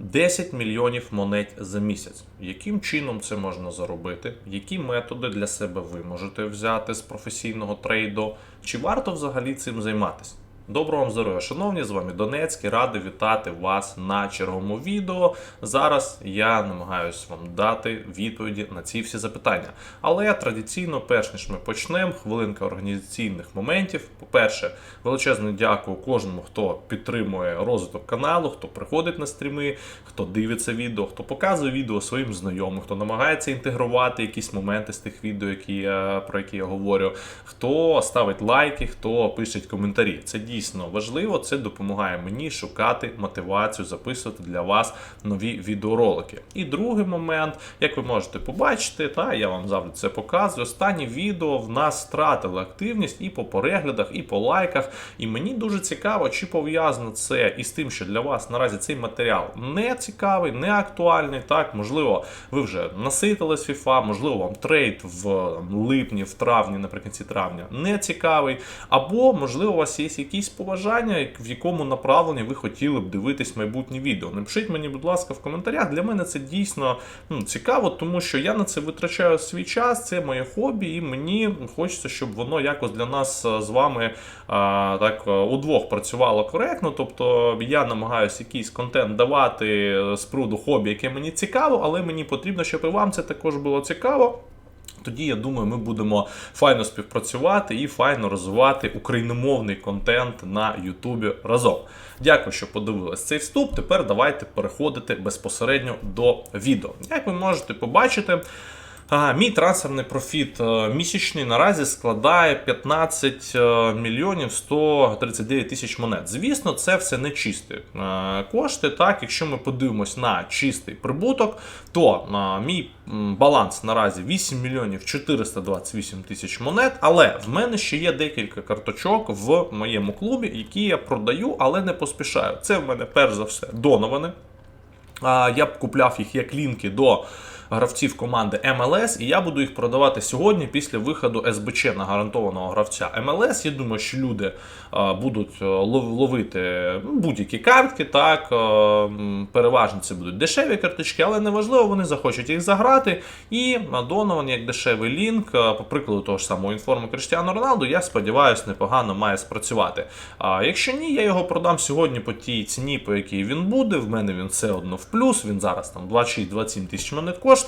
10 мільйонів монет за місяць. Яким чином це можна заробити? Які методи для себе ви можете взяти з професійного трейду? Чи варто взагалі цим займатися? Доброго вам здоров'я, шановні, з вами Донецький, радий вітати вас на черговому відео. Зараз я намагаюся вам дати відповіді на ці всі запитання. Але традиційно, перш ніж ми почнемо, хвилинка організаційних моментів. По-перше, величезне дякую кожному, хто підтримує розвиток каналу, хто приходить на стріми, хто дивиться відео, хто показує відео своїм знайомим, хто намагається інтегрувати якісь моменти з тих відео, які я, про які я говорю, хто ставить лайки, хто пише коментарі. Це дійсно важливо. Це допомагає мені шукати мотивацію, записувати для вас нові відеоролики. І другий момент, як ви можете побачити, та я вам завжди це показую. Останні відео в нас втратили активність і по переглядах, і по лайках. І мені дуже цікаво, чи пов'язано це із тим, що для вас наразі цей матеріал не цікавий, не актуальний. Так, можливо, ви вже наситились FIFA, можливо, вам трейд в липні, в травні, наприкінці травня не цікавий. Або, можливо, у вас є якісь побажання, в якому направленні ви хотіли б дивитись майбутнє відео. Напишіть мені, будь ласка, в коментарях. Для мене це дійсно ну, цікаво, тому що я на це витрачаю свій час, це моє хобі, і мені хочеться, щоб воно якось для нас е, з вами а, так е, удвох працювало коректно. Тобто я намагаюся якийсь контент давати е, з пруду хобі, яке мені цікаво, але мені потрібно, щоб і вам це також було цікаво. Тоді я думаю, ми будемо файно співпрацювати і файно розвивати україномовний контент на Ютубі разом. Дякую, що подивились цей вступ. Тепер давайте переходити безпосередньо до відео. Як ви можете побачити. Мій трансферний профіт е, місячний наразі складає 15 е, мільйонів 139 тисяч монет. Звісно, це все не чисті е, кошти. Так, якщо ми подивимось на чистий прибуток, то мій баланс наразі 8 мільйонів 428 тисяч монет. Але в мене ще є декілька карточок в моєму клубі, які я продаю, але не поспішаю. Це в мене перш за все доновани. А, Я б купляв їх як лінки до гравців команди МЛС, і я буду їх продавати сьогодні після виходу СБЧ на гарантованого гравця МЛС. Я думаю, що люди будуть е, ловити ну, будь-які картки. Так е, переважно це будуть дешеві карточки, але неважливо, вони захочуть їх заграти. І Донован, як дешевий лінк, е, по прикладу того ж самого інформу Криштіану Роналду, я сподіваюся, непогано має спрацювати. А якщо ні, я його продам сьогодні по тій ціні, по якій він буде. В мене він все одно в плюс. Він зараз там 26-27 тисяч монет коштує.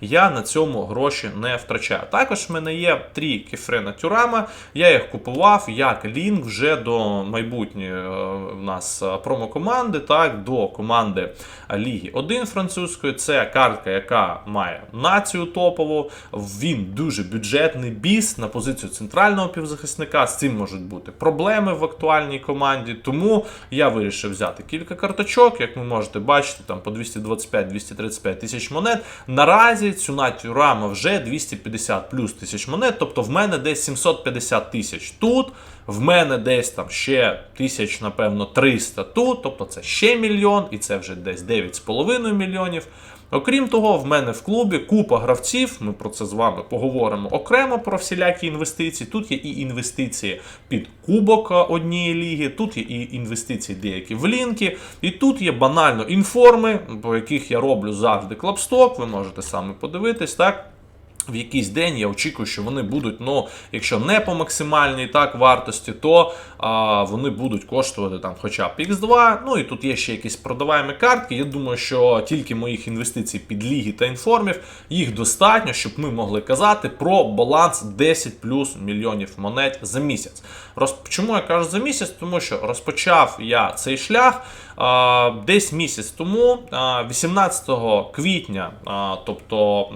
Я на цьому гроші не втрачаю. Також в мене є три кефрена Тюрама. Я їх купував як лінк вже до майбутньої е, в нас е, промокоманди, так, до команди Ліги 1 французької. Це картка, яка має націю топову. Він дуже бюджетний біс на позицію центрального півзахисника. З цим можуть бути проблеми в актуальній команді. Тому я вирішив взяти кілька карточок. Як ви можете бачити, там по 225-235 тисяч монет. Наразі ціна Тюрама вже 250 плюс тисяч монет. Тобто в мене десь 750 тисяч тут. В мене десь там ще тисяч, напевно, 300 тут, тобто це ще мільйон, і це вже десь 9,5 мільйонів. Окрім того, в мене в клубі купа гравців. Ми про це з вами поговоримо окремо про всілякі інвестиції. Тут є і інвестиції під кубок однієї ліги, тут є і інвестиції деякі в лінки, і тут є банально інформи, по яких я роблю завжди клапсток. Ви можете самі подивитись, так. В якийсь день я очікую, що вони будуть, ну, якщо не по максимальній так вартості, то а, вони будуть коштувати там хоча б X2. Ну і тут є ще якісь продаваємі картки. Я думаю, що тільки моїх інвестицій під ліги та інформів їх достатньо, щоб ми могли казати про баланс 10 плюс мільйонів монет за місяць. Роз... Чому я кажу за місяць? Тому що розпочав я цей шлях. Десь місяць тому, 18 квітня, тобто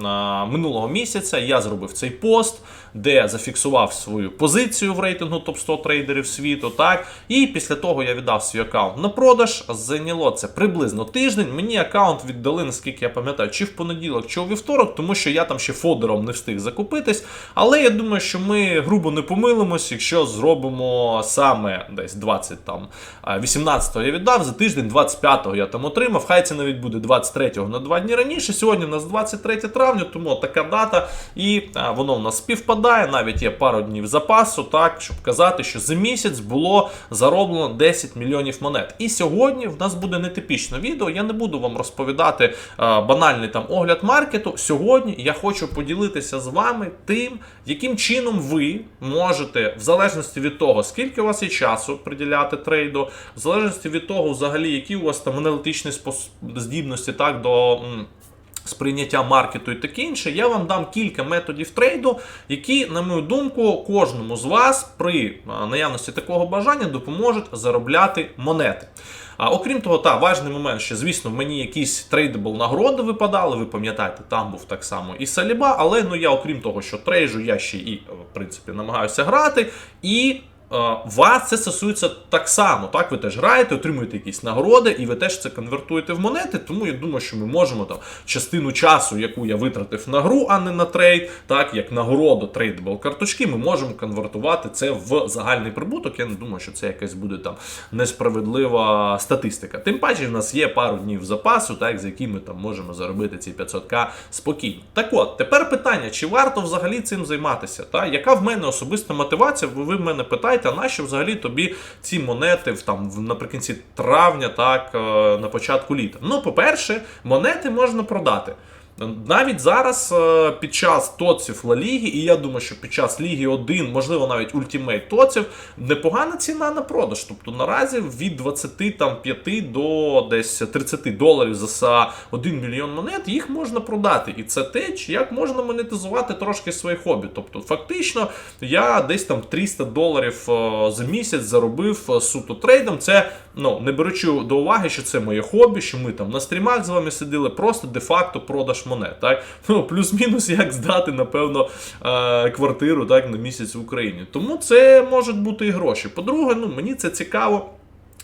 минулого місяця, я зробив цей пост, де зафіксував свою позицію в рейтингу топ 100 трейдерів світу. Так, і після того я віддав свій аккаунт на продаж. Зайняло це приблизно тиждень. Мені аккаунт віддали, наскільки я пам'ятаю, чи в понеділок, чи у вівторок, тому що я там ще фодером не встиг закупитись. Але я думаю, що ми грубо не помилимось, якщо зробимо саме десь 20 там 18-го я віддав за тиждень. тиждень, 25-го я там отримав. Хай це навіть буде 23-го на два дні раніше. Сьогодні у нас 23 травня, тому така дата, і воно в нас співпадає. Навіть є пару днів запасу, так щоб казати, що за місяць було зароблено 10 мільйонів монет. І сьогодні в нас буде нетипічне відео. Я не буду вам розповідати а, банальний там огляд маркету. Сьогодні я хочу поділитися з вами тим, яким чином ви можете, в залежності від того, скільки у вас є часу приділяти трейду, в залежності від того, взагалі, які у вас там аналітичні здібності так до. Сприйняття маркету і таке інше, я вам дам кілька методів трейду, які, на мою думку, кожному з вас при наявності такого бажання допоможуть заробляти монети. А окрім того, та важний момент, що звісно, мені якісь трейдабл нагороди випадали. Ви пам'ятаєте, там був так само і Саліба, але ну я, окрім того, що трейжу, я ще і в принципі намагаюся грати. І е, вас це стосується так само. Так, ви теж граєте, отримуєте якісь нагороди, і ви теж це конвертуєте в монети. Тому я думаю, що ми можемо там частину часу, яку я витратив на гру, а не на трейд, так як нагороду трейдабл карточки, ми можемо конвертувати це в загальний прибуток. Я не думаю, що це якась буде там несправедлива статистика. Тим паче, в нас є пару днів запасу, так за які ми там можемо заробити ці 500к спокійно. Так от, тепер питання: чи варто взагалі цим займатися? Та яка в мене особиста мотивація? Ви в мене питаєте, а нащо взагалі тобі ці монети в там в- наприкінці травня, так е, на початку літа? Ну, по-перше, монети можна продати. Навіть зараз е, під час тоців Ла Ліги, і я думаю, що під час Ліги 1, можливо, навіть ультимейт тоців, непогана ціна на продаж. Тобто наразі від 25 до десь 30 доларів за 1 мільйон монет їх можна продати. І це те, як можна монетизувати трошки своє хобі. Тобто, фактично, я десь там 300 доларів е, за місяць заробив е, суто трейдом. Це ну не беручи до уваги, що це моє хобі, що ми там на стрімах з вами сиділи, просто де-факто продаж монет. Так? Ну, плюс-мінус, як здати, напевно, е, квартиру так, на місяць в Україні. Тому це можуть бути і гроші. По-друге, ну мені це цікаво.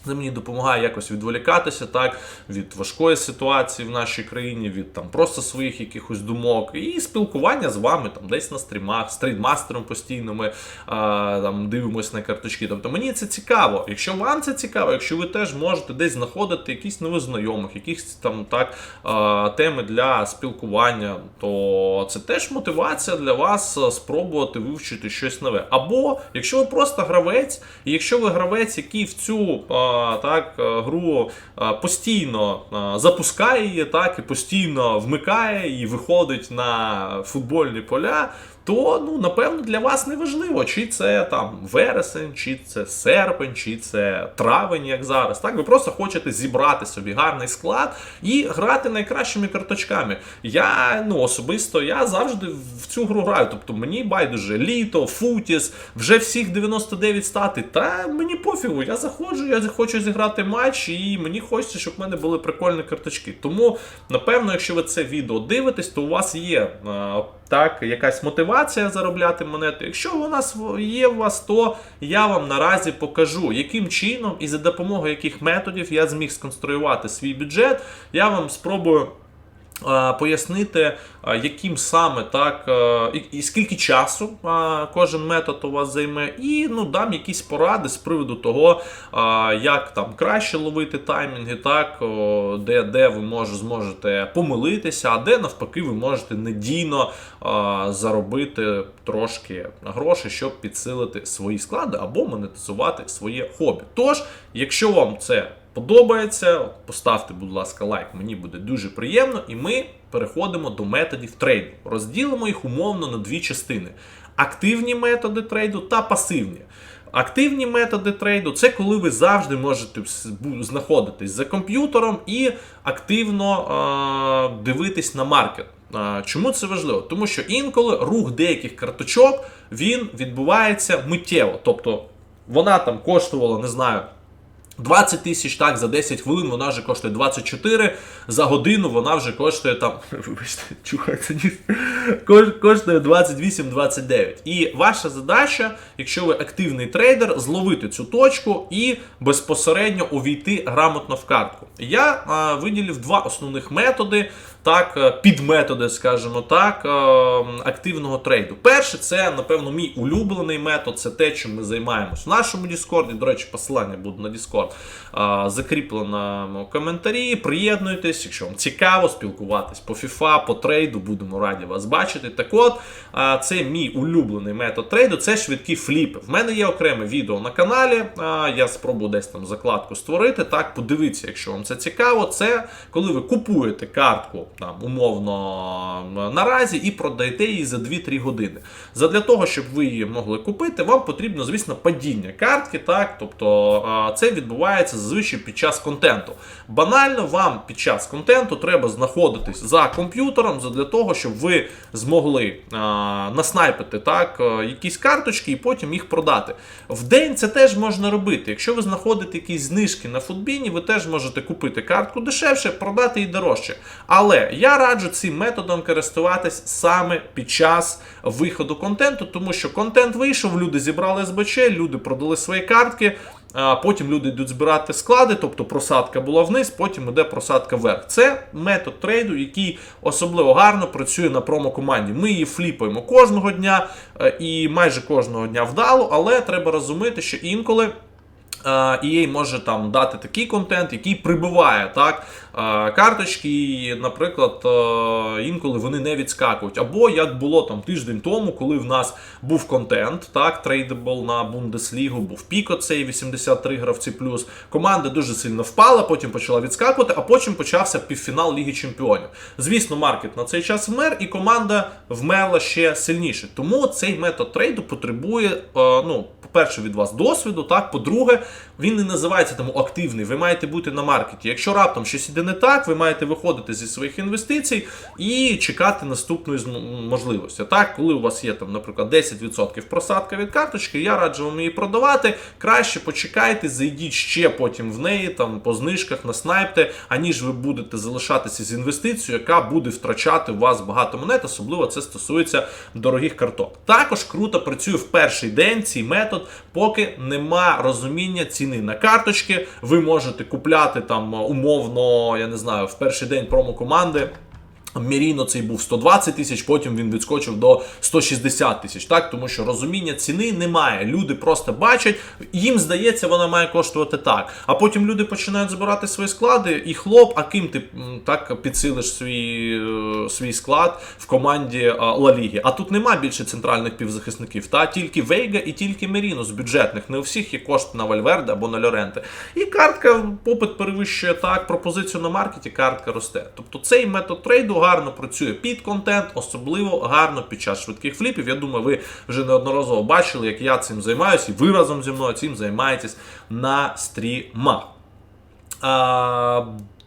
Це мені допомагає якось відволікатися так від важкої ситуації в нашій країні, від там просто своїх якихось думок і спілкування з вами там десь на стрімах, з трейдмастером постійно ми а, там дивимося на карточки. Тобто мені це цікаво. Якщо вам це цікаво, якщо ви теж можете десь знаходити якісь нових знайомих, якісь там так а, теми для спілкування, то це теж мотивація для вас спробувати вивчити щось нове. Або якщо ви просто гравець, і якщо ви гравець, який в цю а, так, гру постійно запускає її, так, і постійно вмикає і виходить на футбольні поля. То ну напевно для вас не важливо, чи це там вересень, чи це серпень, чи це травень, як зараз. Так, ви просто хочете зібрати собі гарний склад і грати найкращими карточками. Я ну особисто я завжди в цю гру граю. Тобто мені байдуже літо, футіс, вже всіх 99 стати. Та мені пофігу, я заходжу, я хочу зіграти матч, і мені хочеться, щоб в мене були прикольні карточки. Тому, напевно, якщо ви це відео дивитесь, то у вас є. так, якась мотивація заробляти монети. Якщо вона нас є у вас, то я вам наразі покажу, яким чином і за допомогою яких методів я зміг сконструювати свій бюджет. Я вам спробую. Е, Пояснити, е, яким саме так е, і, скільки часу кожен метод у вас займе, і ну дам якісь поради з приводу того, як там краще ловити таймінги, так де, де ви може, зможете помилитися, а де навпаки ви можете надійно заробити трошки грошей, щоб підсилити свої склади або монетизувати своє хобі. Тож, якщо вам це подобається, поставте, будь ласка, лайк, мені буде дуже приємно, і ми переходимо до методів трейду. Розділимо їх умовно на дві частини: активні методи трейду та пасивні. Активні методи трейду це коли ви завжди можете знаходитись за комп'ютером і активно е, дивитись на маркет. Чому це важливо? Тому що інколи рух деяких карточок він відбувається миттєво. Тобто вона там коштувала, не знаю. 20 тисяч так за 10 хвилин вона вже коштує 24, за годину вона вже коштує там. Вибачте, чухається ніс. Кош- Коштує 28-29. І ваша задача, якщо ви активний трейдер, зловити цю точку і безпосередньо увійти грамотно в картку. Я а, виділив два основних методи. Так, е, підметоди, скажімо так, е, активного трейду. Перше, це, напевно, мій улюблений метод, це те, чим ми займаємось в нашому Діскорді. До речі, посилання буде на Діскорд закріплено в коментарі. Приєднуйтесь, якщо вам цікаво спілкуватись по FIFA, по трейду, будемо раді вас бачити. Так от, е, це мій улюблений метод трейду, це швидкі фліпи. В мене є окреме відео на каналі. е, Я спробую десь там закладку створити. Так, подивіться, якщо вам це цікаво. Це коли ви купуєте картку там умовно наразі і продаєте її за 2-3 години. Задля того, щоб ви її могли купити, вам потрібно, звісно, падіння картки. Так, тобто це відбувається зазвичай під час контенту. Банально вам під час контенту треба знаходитись за комп'ютером задля того, щоб ви змогли наснайпити так, якісь карточки і потім їх продати. В день це теж можна робити. Якщо ви знаходите якісь знижки на футбіні, ви теж можете купити картку дешевше, продати її дорожче. Але я раджу цим методом користуватись саме під час виходу контенту, тому що контент вийшов, люди зібрали СБЧ, люди продали свої картки. Потім люди йдуть збирати склади, тобто просадка була вниз, потім йде просадка вверх. Це метод трейду, який особливо гарно працює на промо-команді. Ми її фліпаємо кожного дня е, і майже кожного дня вдало, але треба розуміти, що інколи. е, EA може там дати такий контент, який прибиває так, е, карточки, і, наприклад, е, інколи вони не відскакують. Або як було там тиждень тому, коли в нас був контент, так, трейдабл на Бундеслігу, був пік оцей 83 гравці плюс. Команда дуже сильно впала, потім почала відскакувати, а потім почався півфінал Ліги Чемпіонів. Звісно, маркет на цей час вмер, і команда вмерла ще сильніше. Тому цей метод трейду потребує, е, ну, по-перше, від вас досвіду, так, по-друге, він не називається тому активний. Ви маєте бути на маркеті. Якщо раптом щось іде не так, ви маєте виходити зі своїх інвестицій і чекати наступної можливості. Так, коли у вас є там, наприклад, 10% просадка від карточки, я раджу вам її продавати. Краще почекайте, зайдіть ще потім в неї, там по знижках наснайпте, аніж ви будете залишатися з інвестицією, яка буде втрачати у вас багато монет, особливо це стосується дорогих карток. Також круто працює в перший день цей метод, поки нема розуміння ціни на карточки. Ви можете купляти там умовно, я не знаю, в перший день промо-команди. Міріно цей був 120 тисяч, потім він відскочив до 160 тисяч. Так, тому що розуміння ціни немає. Люди просто бачать, їм здається, вона має коштувати так. А потім люди починають збирати свої склади, і хлоп, а ким ти так підсилиш свій, е, свій склад в команді е, Ла Ліги. А тут нема більше центральних півзахисників. Та тільки Вейга і тільки Меріно з бюджетних. Не у всіх є кошти на Вальверде або на Льоренте. І картка попит перевищує так, пропозицію на маркеті, картка росте. Тобто цей метод трейду гарно працює під контент, особливо гарно під час швидких фліпів. Я думаю, ви вже неодноразово бачили, як я цим займаюся, і ви разом зі мною цим займаєтесь на стрімах.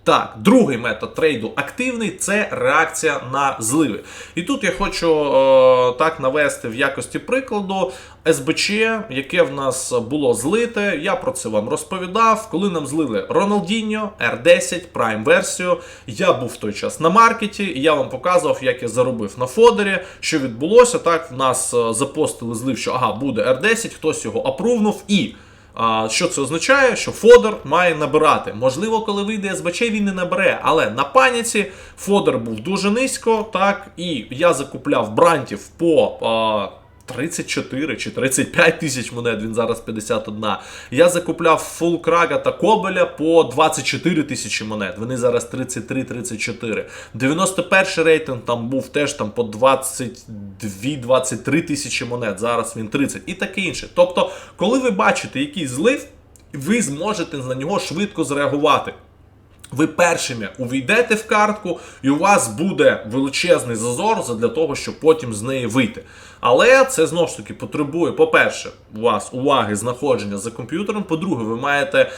Так, другий метод трейду активний це реакція на зливи. І тут я хочу е, так навести в якості прикладу СБЧ, яке в нас було злите. Я про це вам розповідав. Коли нам злили Роналдіньо, R10, Prime версію. Я був в той час на маркеті, і я вам показував, як я заробив на фодері. Що відбулося? Так, в нас е, запостили злив, що ага, буде R10, хтось його апрувнув і. Що це означає? Що Фодор має набирати. Можливо, коли вийде СБЧ, він не набере, але на паніці Фодор був дуже низько, так, і я закупляв брантів по. А, 34 чи 35 тисяч монет, він зараз 51. Я закупляв Фулкрага та Кобеля по 24 тисячі монет. Вони зараз 33-34. 91 рейтинг там був теж там по 22-23 тисячі монет. Зараз він 30 і таке інше. Тобто, коли ви бачите якийсь злив, ви зможете на нього швидко зреагувати. Ви першими увійдете в картку, і у вас буде величезний зазор для того, щоб потім з неї вийти. Але це знову ж таки потребує, по-перше, у вас уваги знаходження за комп'ютером. По-друге, ви маєте е,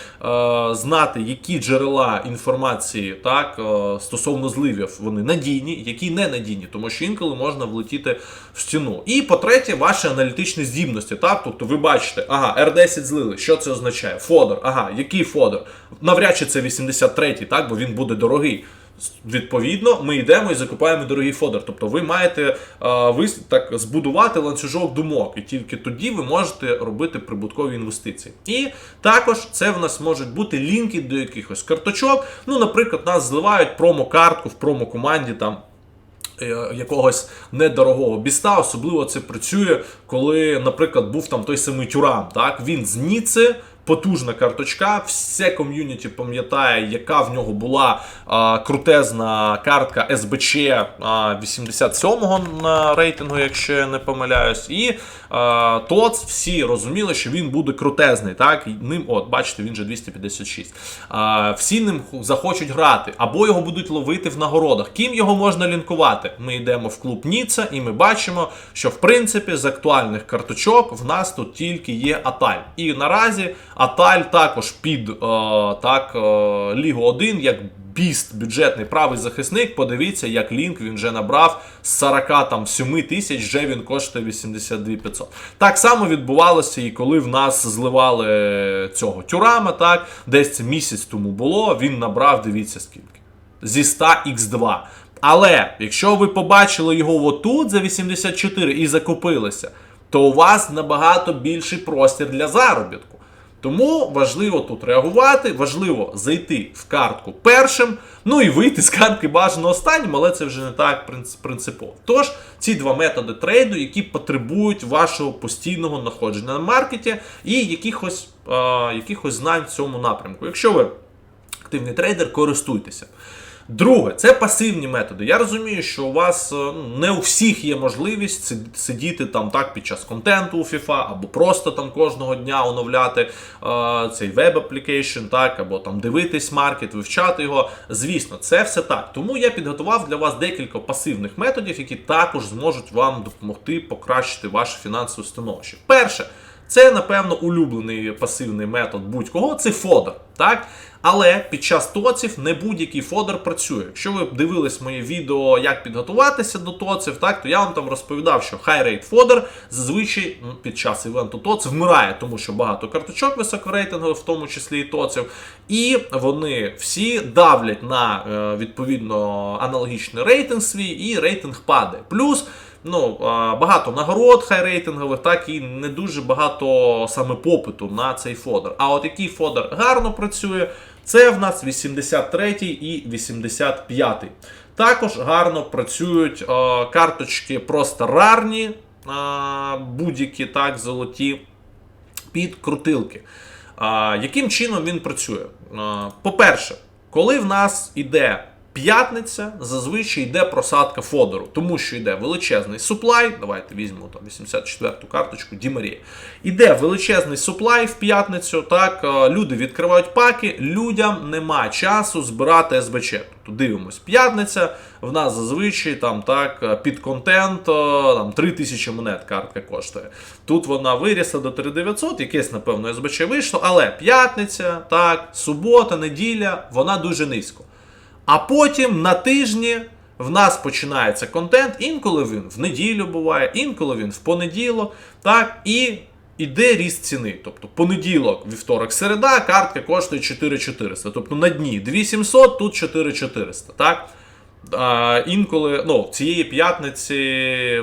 знати, які джерела інформації так, е, стосовно зливів вони надійні, які не надійні, тому що інколи можна влетіти в стіну. І по-третє, ваші аналітичні здібності. Так? Тобто ви бачите, ага, R10 злили. Що це означає? Фодор, ага, який фодор? Навряд чи це 83-й, так, бо він буде дорогий. Відповідно, ми йдемо і закупаємо дорогий фодер. Тобто ви маєте е, ви так збудувати ланцюжок думок, і тільки тоді ви можете робити прибуткові інвестиції. І також це в нас можуть бути лінки до якихось карточок. Ну, наприклад, нас зливають промо-картку в промо-команді там. е, Якогось недорогого біста, особливо це працює, коли, наприклад, був там той самий Тюрам. Так він з Ніци, потужна карточка. Все ком'юніті пам'ятає, яка в нього була а, крутезна картка СБЧ а, 87-го на рейтингу, якщо я не помиляюсь. І а, ТОЦ всі розуміли, що він буде крутезний. Так, І ним, от, бачите, він же 256. А, всі ним захочуть грати, або його будуть ловити в нагородах. Ким його можна лінкувати? Ми йдемо в клуб Ніца, і ми бачимо, що в принципі з актуальних карточок в нас тут тільки є Аталь. І наразі Аталь також під е, так, е, Лігу 1, як біст, бюджетний правий захисник. Подивіться, як лінк він вже набрав з 47 тисяч, вже він коштує 82 500. Так само відбувалося і коли в нас зливали цього тюрама, так, десь це місяць тому було, він набрав, дивіться скільки. Зі 100 x2. Але якщо ви побачили його отут за 84 і закупилися, то у вас набагато більший простір для заробітку. Тому важливо тут реагувати, важливо зайти в картку першим, ну і вийти з картки бажано останнім, але це вже не так принципово. Тож, ці два методи трейду, які потребують вашого постійного знаходження на маркеті і якихось, е, якихось знань в цьому напрямку. Якщо ви активний трейдер, користуйтеся. Друге, це пасивні методи. Я розумію, що у вас е, ну, не у всіх є можливість сидіти там так під час контенту у FIFA, або просто там кожного дня оновляти е, цей веб-аплікейшн, так, або там дивитись маркет, вивчати його. Звісно, це все так. Тому я підготував для вас декілька пасивних методів, які також зможуть вам допомогти покращити ваше фінансове становище. Перше. Це, напевно, улюблений пасивний метод будь-кого, це фодер. Так? Але під час тоців не будь-який фодер працює. Якщо ви дивились моє відео, як підготуватися до тоців, так, то я вам там розповідав, що rate фодер зазвичай під час івенту тоц вмирає, тому що багато карточок високорейтингових, в тому числі і тоців, і вони всі давлять на е, відповідно аналогічний рейтинг свій, і рейтинг падає. Плюс ну, багато нагород хайрейтингових, так і не дуже багато саме попиту на цей фодер. А от який фодер гарно працює, це в нас 83 і 85. Також гарно працюють а, карточки просто рарні, будь-які так, золоті під крутилки. А, яким чином він працює? По-перше, коли в нас іде п'ятниця, зазвичай йде просадка фодеру, тому що йде величезний суплай. Давайте візьмемо там 84-ту карточку Дімарія. Іде величезний суплай в п'ятницю. Так, люди відкривають паки, людям нема часу збирати СБЧ. Тобто дивимось, п'ятниця. В нас зазвичай там так під контент е, там 3000 монет картка коштує. Тут вона вирісла до 3900, якесь, напевно, СБЧ вийшло, але п'ятниця, так, субота, неділя, вона дуже низько. А потім на тижні в нас починається контент, інколи він в неділю буває, інколи він в понеділок, так, і іде ріст ціни. Тобто понеділок, вівторок, середа, картка коштує 4400. Тобто на дні 2700, тут 4400. Так? А, інколи, ну, цієї п'ятниці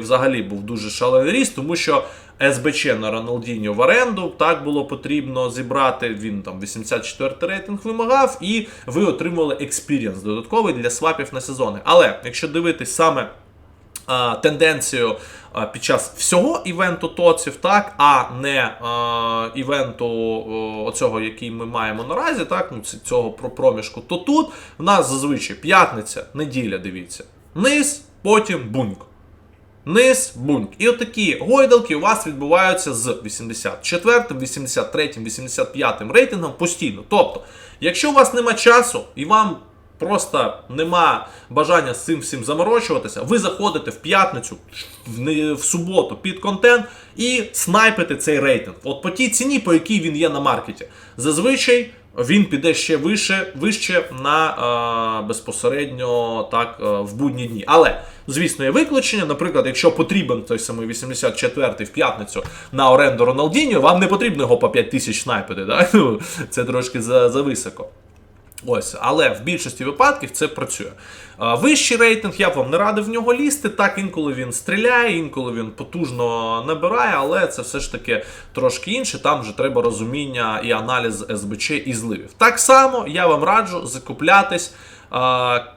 взагалі був дуже шалений ріст, тому що СБЧ на Роналдіньо в оренду так було потрібно зібрати. Він там 84 рейтинг вимагав, і ви отримали експірієнс додатковий для свапів на сезони. Але якщо дивитись саме а, тенденцію під час всього івенту тоців, так, а не а, івенту о, оцього, який ми маємо наразі, так, ну, цього про- проміжку, то тут в нас зазвичай п'ятниця, неділя, дивіться, низ, потім буньк. Низ, буньк. І отакі гойдалки у вас відбуваються з 84, 83, 85 рейтингом постійно. Тобто, якщо у вас нема часу і вам просто нема бажання з цим всім заморочуватися, ви заходите в п'ятницю, в, в суботу під контент і снайпите цей рейтинг. От по тій ціні, по якій він є на маркеті. Зазвичай він піде ще вище, вище на е, безпосередньо так е, в будні дні. Але, звісно, є виключення. Наприклад, якщо потрібен той самий 84-й в п'ятницю на оренду Роналдіньо, вам не потрібно його по 5 тисяч снайпити. Да? Ну, Це трошки за, за. Ось, але в більшості випадків це працює. Вищий рейтинг, я б вам не радив в нього лізти. Так, інколи він стріляє, інколи він потужно набирає, але це все ж таки трошки інше. Там вже треба розуміння і аналіз СБЧ і зливів. Так само я вам раджу закуплятись.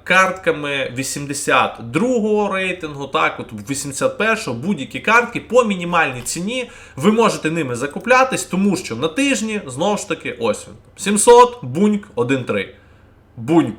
Картками 82-го рейтингу, так, от 81-го, будь-які картки по мінімальній ціні. Ви можете ними закуплятись, тому що на тижні знову ж таки ось він. 700, буньк 1.3. Буньк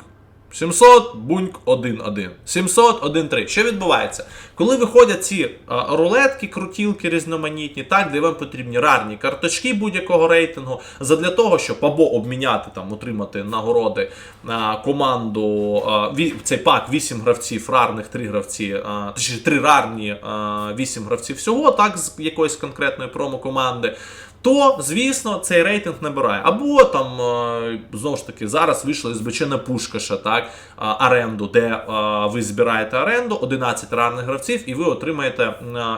700, буньк 1-1. 700, 1-3. Що відбувається? Коли виходять ці а, рулетки, крутілки різноманітні, так, де вам потрібні рарні карточки будь-якого рейтингу, задля того, щоб або обміняти там, отримати нагороди а, команду, а, ві- цей пак 8 гравців, рарних 3 гравці, а, точніше 3 рарні а, 8 гравців всього, так, з якоїсь конкретної промо-команди то, звісно, цей рейтинг набирає. Або там, е, знову ж таки, зараз вийшла СБЧ на Пушкаша, так, оренду, де е, ви збираєте оренду, 11 ранних гравців, і ви отримаєте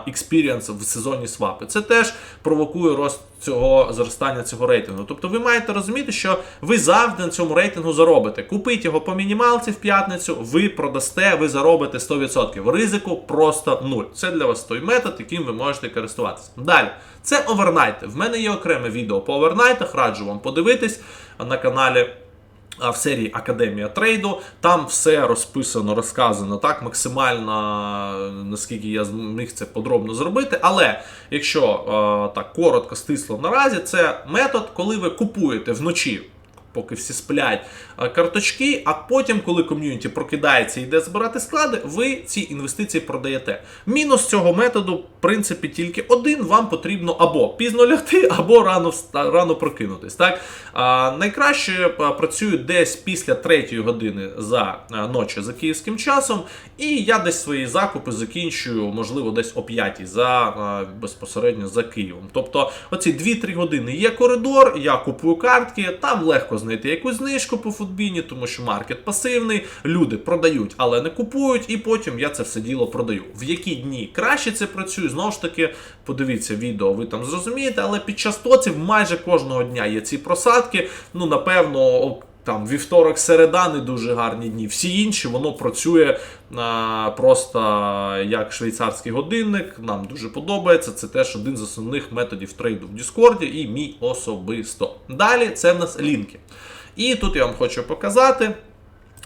експірієнс в сезоні свапи. Це теж провокує рост цього зростання цього рейтингу. Тобто ви маєте розуміти, що ви завжди на цьому рейтингу заробите. Купіть його по мінімалці в п'ятницю, ви продасте, ви заробите 100%. Ризику просто нуль. Це для вас той метод, яким ви можете користуватися. Далі, це овернайти. В мене є окреме відео по овернайтах, раджу вам подивитись на каналі. В серії Академія трейду там все розписано, розказано так, максимально наскільки я зміг це подробно зробити. Але якщо е, так коротко, стисло наразі, це метод, коли ви купуєте вночі. Поки всі сплять карточки, а потім, коли ком'юніті прокидається і йде збирати склади, ви ці інвестиції продаєте. Мінус цього методу, в принципі, тільки один: вам потрібно або пізно лягти, або рано рано прокинутись. Так? А, найкраще е, працюють десь після третьої години за е, ночі за київським часом, і я десь свої закупи закінчую, можливо, десь о 5 за е, безпосередньо за Києвом. Тобто, оці 2-3 години є коридор, я купую картки, там легко знайти якусь знижку по футбіні, тому що маркет пасивний, люди продають, але не купують, і потім я це все діло продаю. В які дні краще це працює, знову ж таки, подивіться відео, ви там зрозумієте, але під час тоців майже кожного дня є ці просадки. Ну, напевно, там вівторок, середа не дуже гарні дні. Всі інші воно працює а, просто як швейцарський годинник. Нам дуже подобається. Це теж один з основних методів трейду в Діскорді і мій особисто. Далі це в нас лінки. І тут я вам хочу показати.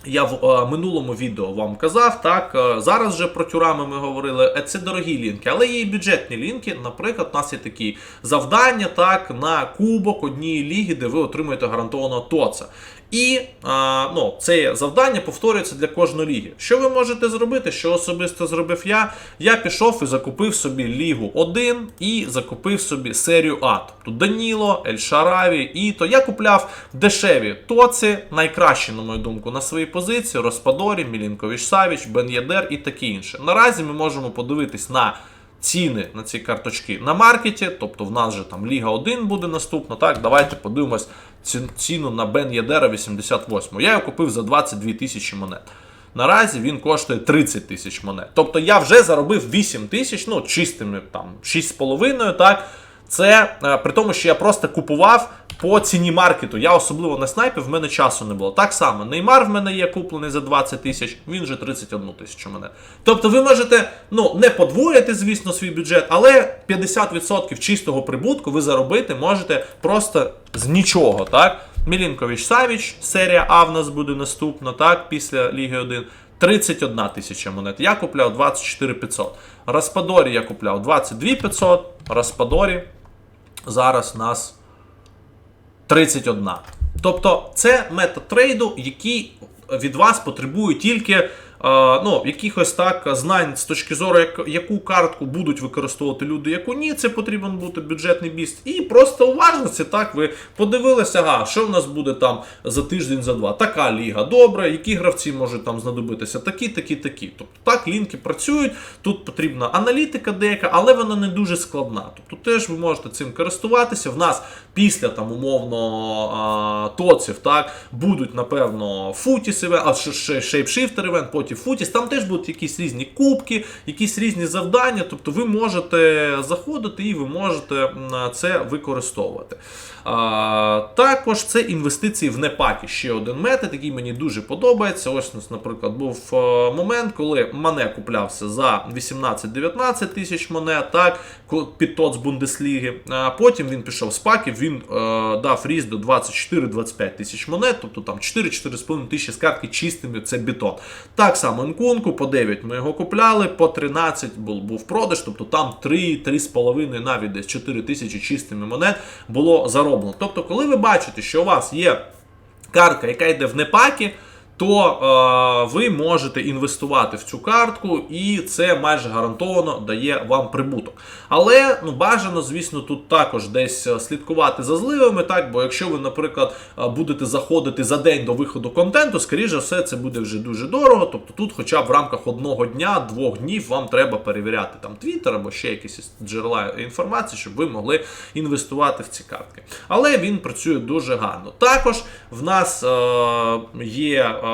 Я в е, минулому відео вам казав, так е, зараз вже про тюрами ми говорили. е, Це дорогі лінки, але є і бюджетні лінки. Наприклад, у нас є такі завдання так на кубок однієї ліги, де ви отримуєте гарантовано тоца. І а, ну, це завдання повторюється для кожної ліги. Що ви можете зробити? Що особисто зробив я? Я пішов і закупив собі Лігу 1 і закупив собі серію А. Тобто Даніло, Ель Шараві, Іто. Я купляв дешеві тоці, найкращі, на мою думку, на своїй позиції: Розпадорі, Мілінкович Савіч, Бен Єдер і таке інше. Наразі ми можемо подивитись на. Ціни на ці карточки на маркеті, тобто в нас же там Ліга 1 буде наступна. Так, давайте подивимось ціну на Бен Ядера 88. Я його купив за 22 тисячі монет. Наразі він коштує 30 тисяч монет. Тобто я вже заробив 8 тисяч, ну чистими там 6,5, так. Це е, при тому, що я просто купував по ціні маркету. Я особливо на снайпі, в мене часу не було. Так само, Неймар в мене є куплений за 20 тисяч, він же 31 тисячу монет. Тобто ви можете ну, не подвоїти, звісно, свій бюджет, але 50% чистого прибутку ви заробити можете просто з нічого. так? Мілінкович Савіч, серія А в нас буде наступна, так, після Ліги 1. 31 тисяча монет. Я купляв 24 500. Распадорі я купляв 22 500. Распадорі зараз нас 31. Тобто це метод трейду, який від вас потребує тільки е, ну, якихось так знань з точки зору, як, яку картку будуть використовувати люди, яку ні, це потрібен бути бюджетний біст. І просто уважності, так, ви подивилися, ага, що в нас буде там за тиждень, за два. Така ліга добра, які гравці можуть там знадобитися, такі, такі, такі. Тобто так лінки працюють, тут потрібна аналітика деяка, але вона не дуже складна. Тобто теж ви можете цим користуватися. В нас після там умовно тоців так, будуть, напевно, футіс івент, а шейпшифтер івент, потім Футіс, там теж будуть якісь різні кубки, якісь різні завдання. Тобто ви можете заходити і ви можете це використовувати. А, також це інвестиції в непаки. Ще один метод, який мені дуже подобається. Ось, наприклад, був е, момент, коли Мане куплявся за 18-19 тисяч монет, так, під ТОЦ Бундесліги. А потім він пішов з паків, він е, дав ріст до 24-25 тисяч монет, тобто там 4-4,5 тисячі з картки чистими, це бітон. Так само Нконку, по 9 ми його купляли, по 13 був, був продаж, тобто там 3-3,5, навіть десь 4 тисячі чистими монет було зароблено. Тобто, коли ви бачите, що у вас є картка, яка йде в непакі, то е, ви можете інвестувати в цю картку, і це майже гарантовано дає вам прибуток. Але ну, бажано, звісно, тут також десь е, слідкувати за зливами, так, бо якщо ви, наприклад, е, будете заходити за день до виходу контенту, скоріше все, це буде вже дуже дорого. Тобто тут, хоча б в рамках одного дня, двох днів, вам треба перевіряти там Twitter або ще якісь джерела інформації, щоб ви могли інвестувати в ці картки. Але він працює дуже гарно. Також в нас е, є е,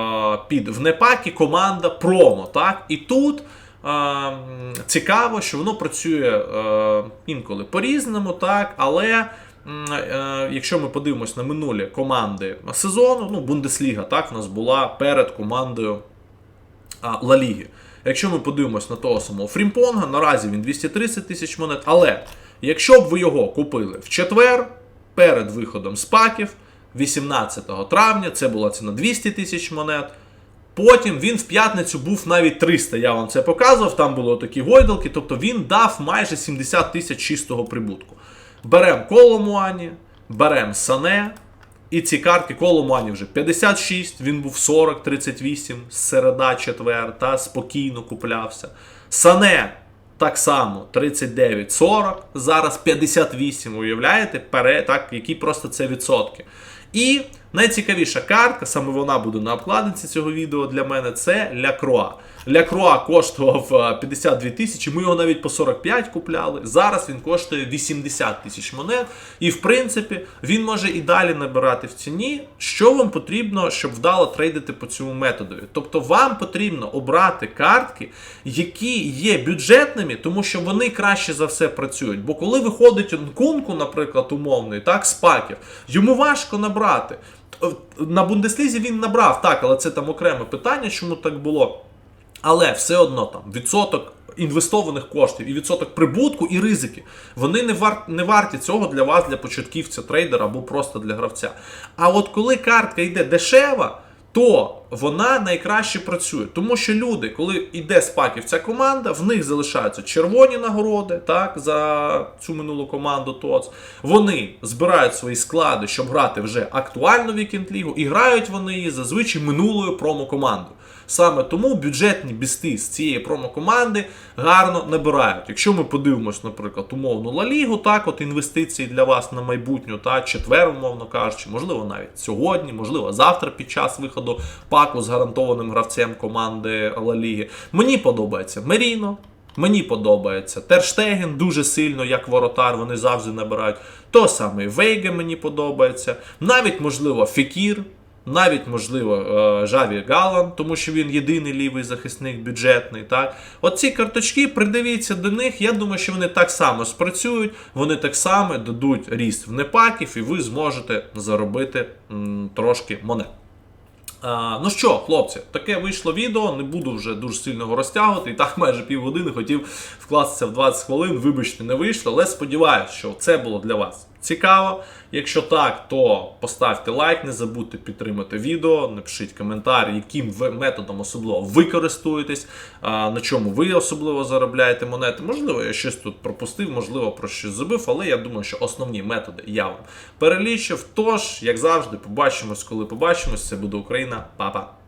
під в непакі команда промо. Так? І тут. е, Цікаво, що воно працює е, інколи по-різному, так, але е, якщо ми подивимось на минулі команди сезону, ну, Бундесліга так, в нас була перед командою Ла Ліги. Якщо ми подивимось на того самого Фрімпонга, наразі він 230 тисяч монет. Але якщо б ви його купили в четвер, перед виходом з паків, 18 травня, це була ціна 200 тисяч монет. Потім він в п'ятницю був навіть 300, я вам це показував, там були такі гойдалки, тобто він дав майже 70 тисяч чистого прибутку. Беремо Коломуані, беремо Сане, і ці картки Коломані вже 56, він був 40-38, середа, четвер, та спокійно куплявся. Сане так само 39-40, зараз 58, уявляєте, пере, так, які просто це відсотки. І найцікавіша картка, саме вона буде на обкладинці цього відео для мене, це Ля Круа. Ля Круа коштував е, 52 тисячі, ми його навіть по 45 купляли. Зараз він коштує 80 тисяч монет. І в принципі він може і далі набирати в ціні. Що вам потрібно, щоб вдало трейдити по цьому методові? Тобто вам потрібно обрати картки, які є бюджетними, тому що вони краще за все працюють. Бо коли виходить Нкунку, наприклад, умовний, так, з йому важко набрати. На Бундеслізі він набрав, так, але це там окреме питання, чому так було. Але все одно там відсоток інвестованих коштів і відсоток прибутку і ризики, вони не, вар... не варті цього для вас, для початківця трейдера або просто для гравця. А от коли картка йде дешева, то вона найкраще працює. Тому що люди, коли йде з паків ця команда, в них залишаються червоні нагороди так, за цю минулу команду ТОЦ. Вони збирають свої склади, щоб грати вже актуальну вікенд-лігу, і грають вони її зазвичай минулою промо-командою. Саме тому бюджетні бісти з цієї промо-команди гарно набирають. Якщо ми подивимось, наприклад, умовну Ла Лігу, так, от інвестиції для вас на майбутню, та четвер, умовно кажучи, можливо, навіть сьогодні, можливо, завтра під час виходу паку з гарантованим гравцем команди Ла Ліги. Мені подобається Меріно. Мені подобається Терштеген дуже сильно, як воротар, вони завжди набирають. То саме Вейге мені подобається. Навіть, можливо, Фекір. Навіть, можливо, е, Жаві Галан, тому що він єдиний лівий захисник бюджетний. Так? Оці карточки, придивіться до них, я думаю, що вони так само спрацюють, вони так само дадуть ріст в непаків, і ви зможете заробити м, трошки монет. А, ну що, хлопці, таке вийшло відео. Не буду вже дуже сильно його розтягувати. І так майже півгодини хотів вкластися в 20 хвилин. Вибачте, не вийшло, але сподіваюся, що це було для вас цікаво. Якщо так, то поставте лайк, не забудьте підтримати відео, напишіть коментар, яким ви методом особливо ви користуєтесь, на чому ви особливо заробляєте монети. Можливо, я щось тут пропустив, можливо, про щось забив, але я думаю, що основні методи я вам перелічив. Тож, як завжди, побачимось, коли побачимось. Це буде Україна. Па-па!